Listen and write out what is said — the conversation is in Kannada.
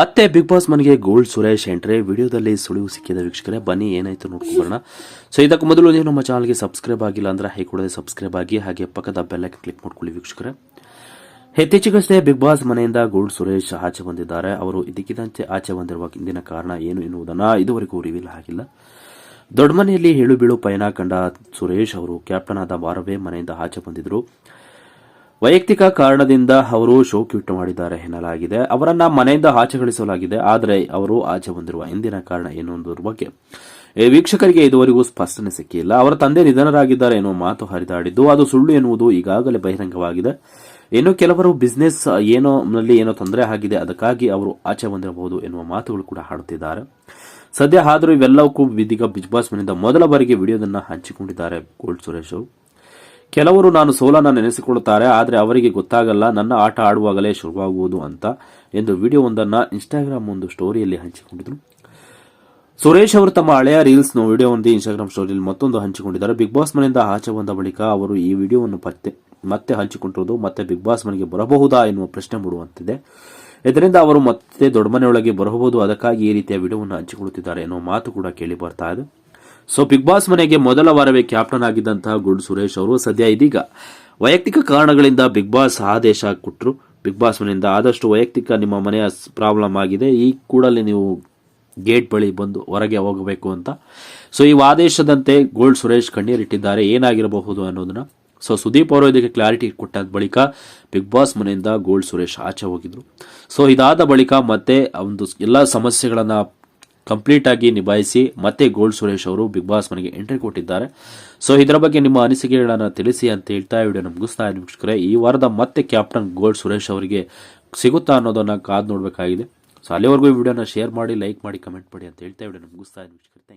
ಮತ್ತೆ ಬಿಗ್ ಬಾಸ್ ಮನೆಗೆ ಗೋಲ್ಡ್ ಸುರೇಶ್ ಎಂಟ್ರೆ ವಿಡಿಯೋದಲ್ಲಿ ಸುಳಿವು ಸಿಕ್ಕಿದ ವೀಕ್ಷಕರೇ, ಬನ್ನಿ, ಏನಾಯ್ತು ನೋಡ್ಕೊಳ್ಳೋಣ ಸೊ ಇದಕ್ಕೆ ಮೊದಲು ನೀವು ನಮ್ಮ ಚಾನಲ್ಗೆ ಸಬ್ಸ್ಕ್ರೈಬ್ ಆಗಿಲ್ಲ ಅಂದ್ರೆ ಹೈ ಸಬ್ಸ್ಕ್ರೈಬ್ ಆಗಿ, ಹಾಗೆ ಪಕ್ಕದ ಬೆಲ್ಲಕ್ಕೆ ಕ್ಲಿಕ್ ಮಾಡ್ಕೊಳ್ಳಿ ವೀಕ್ಷಕರೇ. ಇತ್ತೀಚೆಗಷ್ಟೇ ಬಿಗ್ ಬಾಸ್ ಮನೆಯಿಂದ ಗೋಲ್ಡ್ ಸುರೇಶ್ ಆಚೆ ಬಂದಿದ್ದಾರೆ. ಅವರು ಇದಕ್ಕಿದಂತೆ ಆಚೆ ಬಂದಿರುವ ಹಿಂದಿನ ಕಾರಣ ಏನು ಎನ್ನುವುದನ್ನು ಇದುವರೆಗೂ ರಿವೀಲ್ ಆಗಿಲ್ಲ. ದೊಡ್ಡ ಮನೆಯಲ್ಲಿ ಹೇಳು ಬೀಳು ಪಯಣ ಕಂಡ ಸುರೇಶ್ ಅವರು ಕ್ಯಾಪ್ಟನ್ ಆದ ವಾರವೇ ಮನೆಯಿಂದ ಆಚೆ ಬಂದಿದ್ರು. ವೈಯಕ್ತಿಕ ಕಾರಣದಿಂದ ಅವರು ಶೋ ಕ್ವಿಟ್ ಮಾಡಿದ್ದಾರೆ ಎನ್ನಲಾಗಿದೆ. ಅವರನ್ನ ಮನೆಯಿಂದ ಆಚೆ ಗಳಿಸಲಾಗಿದೆ ಆದರೆ ಅವರು ಆಚೆ ಬಂದಿರುವ ಹಿಂದಿನ ಕಾರಣ ಏನು ಅನ್ನೋದ್ರ ಬಗ್ಗೆ ವೀಕ್ಷಕರಿಗೆ ಇದುವರೆಗೂ ಸ್ಪಷ್ಟನೆ ಸಿಕ್ಕಿಲ್ಲ. ಅವರ ತಂದೆ ನಿಧನರಾಗಿದ್ದಾರೆ ಎನ್ನುವ ಮಾತು ಹರಿದಾಡಿದ್ದು, ಅದು ಸುಳ್ಳು ಎನ್ನುವುದು ಈಗಾಗಲೇ ಬಹಿರಂಗವಾಗಿದೆ. ಇನ್ನು ಕೆಲವರು ಬಿಸ್ನೆಸ್ ಏನೋ ನಲ್ಲಿ ಏನೋ ತೊಂದರೆ ಆಗಿದೆ, ಅದಕ್ಕಾಗಿ ಅವರು ಆಚೆ ಬಂದಿರಬಹುದು ಎನ್ನುವ ಮಾತುಗಳು ಕೂಡ ಹಾಡುತ್ತಿದ್ದಾರೆ. ಸದ್ಯ ಆದರೂ ಇವೆಲ್ಲವಕ್ಕೂ ಇದೀಗ ಬಿಗ್ ಬಾಸ್ ಮನೆಯಿಂದ ಮೊದಲ ಬಾರಿಗೆ ವಿಡಿಯೋದನ್ನ ಹಂಚಿಕೊಂಡಿದ್ದಾರೆ ಗೋಲ್ಡ್ ಸುರೇಶ್ ಕೆಲವರು ನಾನು ಸೋಲನ್ನು ನೆನೆಸಿಕೊಳ್ಳುತ್ತಾರೆ, ಆದರೆ ಅವರಿಗೆ ಗೊತ್ತಾಗಲ್ಲ, ನನ್ನ ಆಟ ಆಡುವಾಗಲೇ ಶುರುವಾಗುವುದು ಅಂತ ಎಂದು ವಿಡಿಯೋವೊಂದನ್ನ ಇನ್ಸ್ಟಾಗ್ರಾಮ್ ಒಂದು ಸ್ಟೋರಿಯಲ್ಲಿ ಹಂಚಿಕೊಂಡಿದ್ರು. ಸುರೇಶ್ ಅವರು ತಮ್ಮ ಹಳೆಯ ರೀಲ್ಸ್ ವಿಡಿಯೋ ವಿಡಿಯೋವೊಂದು ಇನ್ಸ್ಟಾಗ್ರಾಮ್ ಸ್ಟೋರಿಯಲ್ಲಿ ಮತ್ತೊಂದು ಹಂಚಿಕೊಂಡಿದ್ದಾರೆ. ಬಿಗ್ ಬಾಸ್ ಮನೆಯಿಂದ ಆಚೆ ಬಂದ ಬಳಿಕ ಅವರು ಈ ವಿಡಿಯೋವನ್ನು ಪತ್ತೆ, ಮತ್ತೆ ಹಂಚಿಕೊಂಡಿರುವುದು ಮತ್ತೆ ಬಿಗ್ ಬಾಸ್ ಮನೆಗೆ ಬರಬಹುದಾ ಎನ್ನುವ ಪ್ರಶ್ನೆ ಮೂಡುವಂತಿದೆ. ಇದರಿಂದ ಅವರು ಮತ್ತೆ ದೊಡ್ಡ ಮನೆಯೊಳಗೆ ಬರಬಹುದು, ಅದಕ್ಕಾಗಿ ಈ ರೀತಿಯ ವಿಡಿಯೋವನ್ನು ಹಂಚಿಕೊಳ್ಳುತ್ತಿದ್ದಾರೆ ಎನ್ನುವ ಮಾತು ಕೂಡ ಕೇಳಿ ಬರ್ತಾ ಇದೆ. ಸೊ ಬಿಗ್ ಬಾಸ್ ಮನೆಗೆ ಮೊದಲ ವಾರವೇ ಕ್ಯಾಪ್ಟನ್ ಆಗಿದ್ದಂತಹ ಗುಂಡ್ ಸುರೇಶ್ ಅವರು ಸದ್ಯ ಇದೀಗ. ವೈಯಕ್ತಿಕ ಕಾರಣಗಳಿಂದ ಬಿಗ್ ಬಾಸ್ ಆದೇಶ ಕೊಟ್ಟರು ಬಿಗ್ ಬಾಸ್ ಮನೆಯಿಂದ ಆದಷ್ಟು ವೈಯಕ್ತಿಕ ನಿಮ್ಮ ಮನೆಯ ಪ್ರಾಬ್ಲಮ್ ಆಗಿದೆ. ಈ ಕೂಡಲೇ ನೀವು ಗೇಟ್ ಬಳಿ ಬಂದು ಹೊರಗೆ ಹೋಗಬೇಕು ಅಂತ. ಸೊ ಈ ಆದೇಶದಂತೆ ಗೋಲ್ಡ್ ಸುರೇಶ್ ಕಣ್ಣೀರಿಟ್ಟಿದ್ದಾರೆ ಏನಾಗಿರಬಹುದು ಅನ್ನೋದನ್ನ. ಸೊ ಸುದೀಪ್ ಅವರು ಇದಕ್ಕೆ ಕ್ಲಾರಿಟಿ ಕೊಟ್ಟ ಬಳಿಕ ಬಿಗ್ ಬಾಸ್ ಮನೆಯಿಂದ ಗೋಲ್ಡ್ ಸುರೇಶ್ ಆಚೆ ಹೋಗಿದ್ರು. ಸೊ ಇದಾದ ಬಳಿಕ ಮತ್ತೆ ಒಂದು ಎಲ್ಲ ಸಮಸ್ಯೆಗಳನ್ನ ಕಂಪ್ಲೀಟ್ ಆಗಿ ನಿಭಾಯಿಸಿ ಮತ್ತೆ ಗೋಲ್ಡ್ ಸುರೇಶ್ ಅವರು ಬಿಗ್ ಬಾಸ್ ಮನೆಗೆ ಎಂಟ್ರಿ ಕೊಟ್ಟಿದ್ದಾರೆ. ಸೊ ಇದರ ಬಗ್ಗೆ ನಿಮ್ಮ ಅನಿಸಿಕೆಗಳನ್ನು ತಿಳಿಸಿ ಅಂತ ಹೇಳ್ತಾ ವಿಡಿಯೋ ಮುಗಿಸ್ತಾ ಇದ್ದೀನಿ ಈ ವಾರದ ಮತ್ತೆ ಕ್ಯಾಪ್ಟನ್ ಗೋಲ್ಡ್ ಸುರೇಶ್ ಅವರಿಗೆ ಸಿಗುತ್ತಾ ಅನ್ನೋದನ್ನ ಕಾದು ನೋಡಬೇಕಾಗಿದೆ. ಸೊ ಅಲ್ಲಿವರೆಗೂ ಈ ವಿಡಿಯೋನ ಶೇರ್ ಮಾಡಿ, ಲೈಕ್ ಮಾಡಿ, ಕಮೆಂಟ್ ಮಾಡಿ ಅಂತ ಹೇಳ್ತಾ ವಿಡಿಯೋ ಮುಗಿಸ್ತಾ ಇದ್ದೀನಿ ವೀಕ್ಷಕರೇ.